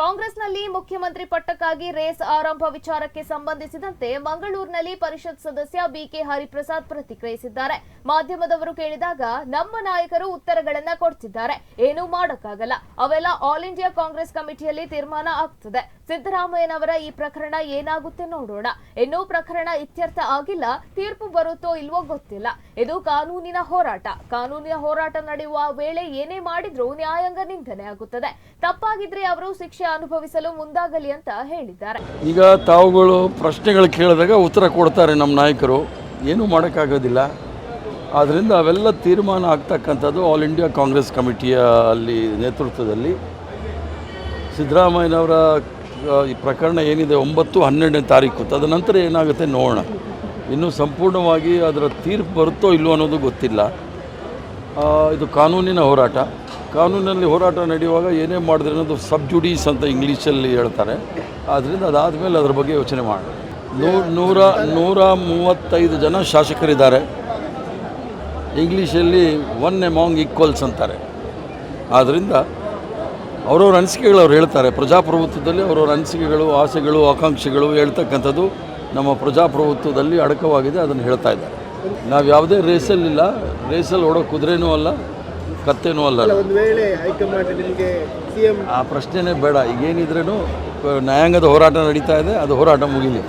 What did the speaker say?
ಕಾಂಗ್ರೆಸ್ನಲ್ಲಿ ಮುಖ್ಯಮಂತ್ರಿ ಪಟ್ಟಕ್ಕಾಗಿ ರೇಸ್ ಆರಂಭ ವಿಚಾರಕ್ಕೆ ಸಂಬಂಧಿಸಿದಂತೆ ಮಂಗಳೂರಿನಲ್ಲಿ ಪರಿಷತ್ ಸದಸ್ಯ ಬಿಕೆ ಹರಿಪ್ರಸಾದ್ ಪ್ರತಿಕ್ರಿಯಿಸಿದ್ದಾರೆ. ಮಾಧ್ಯಮದವರು ಕೇಳಿದಾಗ, ನಮ್ಮ ನಾಯಕರು ಉತ್ತರಗಳನ್ನ ಕೊಡ್ತಿದ್ದಾರೆ. ಏನೂ ಮಾಡಕ್ಕಾಗಲ್ಲ. ಅವೆಲ್ಲ ಆಲ್ ಇಂಡಿಯಾ ಕಾಂಗ್ರೆಸ್ ಕಮಿಟಿಯಲ್ಲಿ ತೀರ್ಮಾನ ಆಗ್ತದೆ. ಸಿದ್ದರಾಮಯ್ಯನವರ ಈ ಪ್ರಕರಣ ಏನಾಗುತ್ತೆ ನೋಡೋಣ. ಇನ್ನೂ ಪ್ರಕರಣ ಇತ್ಯರ್ಥ ಆಗಿಲ್ಲ, ತೀರ್ಪು ಬರುತ್ತೋ ಇಲ್ವೋ ಗೊತ್ತಿಲ್ಲ. ಇದು ಕಾನೂನಿನ ಹೋರಾಟ. ಕಾನೂನಿನ ಹೋರಾಟ ನಡೆಯುವ ವೇಳೆ ಏನೇ ಮಾಡಿದ್ರೂ ನ್ಯಾಯಾಂಗ ನಿಂದನೆ ಆಗುತ್ತದೆ. ತಪ್ಪಾಗಿದ್ರೆ ಅವರು ಶಿಕ್ಷೆ ಅನುಭವಿಸಲು ಮುಂದಾಗಲಿ ಅಂತ ಹೇಳಿದ್ದಾರೆ. ಈಗ ತಾವುಗಳು ಪ್ರಶ್ನೆಗಳು ಕೇಳಿದಾಗ ಉತ್ತರ ಕೊಡ್ತಾರೆ ನಮ್ಮ ನಾಯಕರು. ಏನೂ ಮಾಡೋಕ್ಕಾಗೋದಿಲ್ಲ. ಆದ್ದರಿಂದ ಅವೆಲ್ಲ ತೀರ್ಮಾನ ಆಗ್ತಕ್ಕಂಥದ್ದು ಆಲ್ ಇಂಡಿಯಾ ಕಾಂಗ್ರೆಸ್ ಕಮಿಟಿಯ ಅಲ್ಲಿ ನೇತೃತ್ವದಲ್ಲಿ. ಸಿದ್ದರಾಮಯ್ಯನವರ ಈ ಪ್ರಕರಣ ಏನಿದೆ ಒಂಬತ್ತು ಹನ್ನೆರಡನೇ ತಾರೀಕು. ತದನಂತರ ಏನಾಗುತ್ತೆ ನೋಡೋಣ. ಇನ್ನೂ ಸಂಪೂರ್ಣವಾಗಿ ಅದರ ತೀರ್ಪು ಬರುತ್ತೋ ಇಲ್ವೋ ಅನ್ನೋದು ಗೊತ್ತಿಲ್ಲ. ಇದು ಕಾನೂನಿನ ಹೋರಾಟ. ಕಾನೂನಲ್ಲಿ ಹೋರಾಟ ನಡೆಯುವಾಗ ಏನೇ ಮಾಡಿದ್ರೆ ಅನ್ನೋದು ಸಬ್ ಜುಡೀಸ್ ಅಂತ ಇಂಗ್ಲೀಷಲ್ಲಿ ಹೇಳ್ತಾರೆ. ಆದ್ದರಿಂದ ಅದಾದಮೇಲೆ ಅದ್ರ ಬಗ್ಗೆ ಯೋಚನೆ ಮಾಡಿ ನೂ ನೂರ ನೂರ ಮೂವತ್ತೈದು ಜನ ಶಾಸಕರಿದ್ದಾರೆ. ಇಂಗ್ಲೀಷಲ್ಲಿ ಒನ್ ಎಮಾಂಗ್ ಈಕ್ವಲ್ಸ್ ಅಂತಾರೆ. ಆದ್ದರಿಂದ ಅವರವ್ರ ಅನಿಸಿಕೆಗಳು ಅವ್ರು ಹೇಳ್ತಾರೆ. ಪ್ರಜಾಪ್ರಭುತ್ವದಲ್ಲಿ ಅವರವ್ರ ಅನಿಸಿಕೆಗಳು, ಆಸೆಗಳು, ಆಕಾಂಕ್ಷೆಗಳು ಹೇಳ್ತಕ್ಕಂಥದ್ದು ನಮ್ಮ ಪ್ರಜಾಪ್ರಭುತ್ವದಲ್ಲಿ ಅಡಕವಾಗಿದೆ ಅದನ್ನು ಹೇಳ್ತಾ ಇದ್ದಾರೆ. ನಾವು ಯಾವುದೇ ರೇಸಲ್ಲಿಲ್ಲ ರೇಸಲ್ಲಿ ಓಡೋ ಕುದುರೆನೂ ಅಲ್ಲ. ಕತ್ತೆನೂ ಅಲ್ಲ. ಒಂದು ವೇಳೆ ಹೈಕಮಾಂಡ್ ನಿಮಗೆ ಸಿಎಂ ಆ ಪ್ರಶ್ನೆನೇ ಬೇಡ. ಈಗೇನಿದ್ರೂ ನ್ಯಾಯಾಂಗದ ಹೋರಾಟ ನಡೀತಾ ಇದೆ. ಅದು ಹೋರಾಟ ಮುಗಿಲಿ.